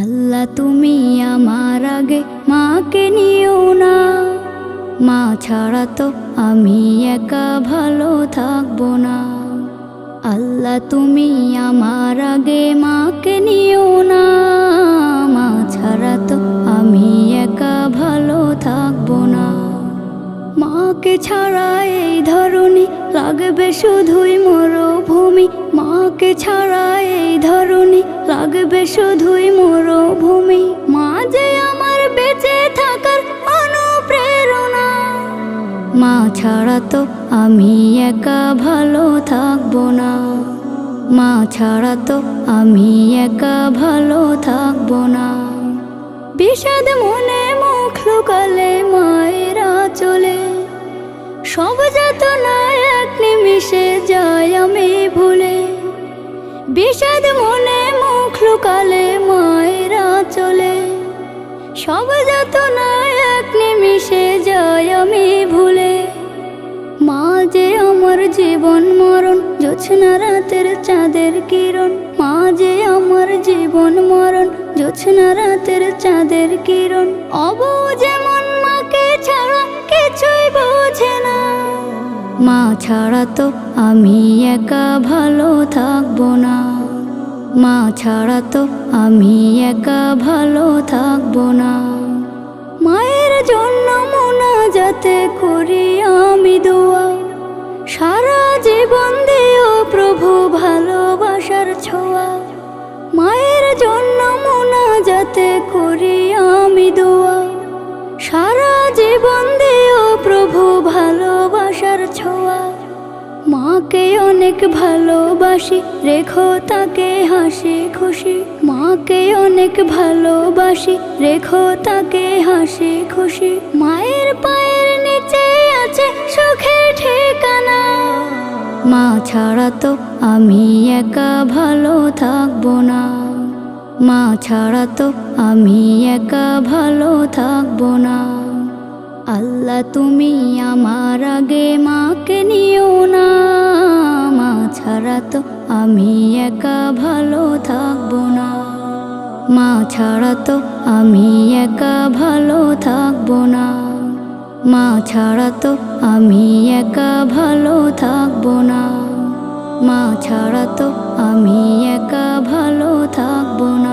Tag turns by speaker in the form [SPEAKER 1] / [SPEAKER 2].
[SPEAKER 1] আল্লাহ তুমি আমার আগে মাকে নিও না। মা ছাড়া তো আমি একা ভালো থাকব না। আল্লাহ তুমি আমার আগে মাকে নিও না। মাকে ছাড়া এই ধরনী লাগবে শুধুই মরুভূমি। মাকে ছাড়া এই ধরনী লাগবে শুধুই মরুভূমি। মা যে আমার বেঁচে থাকার অনুপ্রেরণা। মা ছাড়া তো আমি একা ভালো থাকব না। মা ছাড়া তো আমি একা ভালো থাকব না। বিষাদ মনে সব যাতনা এক নিমিষে যায় আমি ভুলে। বিষাদ মনে মুখ লুকালে মায়েরা চলে। সব যাতনা এক নিমিষে যায় আমি ভুলে। মা যে আমার জীবন মরণ, জোছনা রাতের চাঁদের কিরণ। মা যে আমার জীবন মরণ, জোছনা রাতের চাঁদের কিরণ। অবু যেমন মা ছাড়া তো আমি একা ভালো থাকব না। মা ছাড়া তো আমি একা ভালো থাকব না। মায়ের জন্য মোনা যাতে করি আমি দোয়া। সারা জীবন দিও প্রভু ভালোবাসার ছোঁয়া। মায়ের জন্য মোনা যাতে করি আমি দোয়া। সারা জীবন মাকে অনেক ভালোবাসি, রেখো তাকে হাসি খুশি। মাকে অনেক ভালোবাসি, রেখো তাকে হাসি খুশি। মায়ের পায়ের নিচে আছে সুখের ঠিকানা। মা ছাড়া তো আমি একা ভালো থাকব না। মা ছাড়া তো আমি একা ভালো থাকব না। আল্লাহ তুমি আমার আগে মাকে নিও না। ছাড়া তো আমি একা ভালো থাকব না। মা ছাড়া তো আমি একা ভালো থাকব না। মা ছাড়া তো আমি একা ভালো থাকব না। মা ছাড়া তো আমি একা ভালো থাকব না।